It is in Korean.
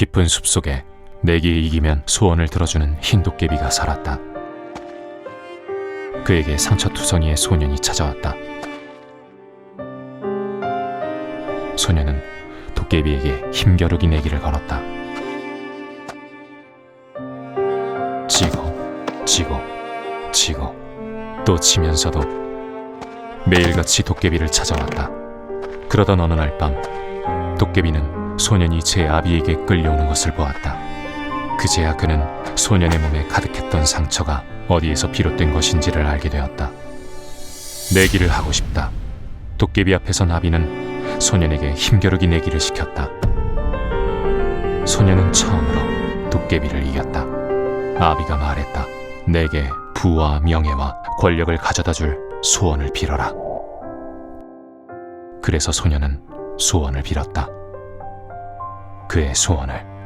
깊은 숲속에 내기에 이기면 소원을 들어주는 흰 도깨비가 살았다. 그에게 상처투성이의 소년이 찾아왔다. 소년은 도깨비에게 힘겨루기 내기를 걸었다. 지고, 지고, 지고, 또 지면서도 매일같이 도깨비를 찾아왔다. 그러던 어느 날 밤, 도깨비는 소년이 제 아비에게 끌려오는 것을 보았다. 그제야 그는 소년의 몸에 가득했던 상처가 어디에서 비롯된 것인지를 알게 되었다. 내기를 하고 싶다. 도깨비 앞에서 나비는 소년에게 힘겨루기 내기를 시켰다. 소년은 처음으로 도깨비를 이겼다. 아비가 말했다. 내게 부와 명예와 권력을 가져다 줄 소원을 빌어라. 그래서 소년은 소원을 빌었다. 그의 소원을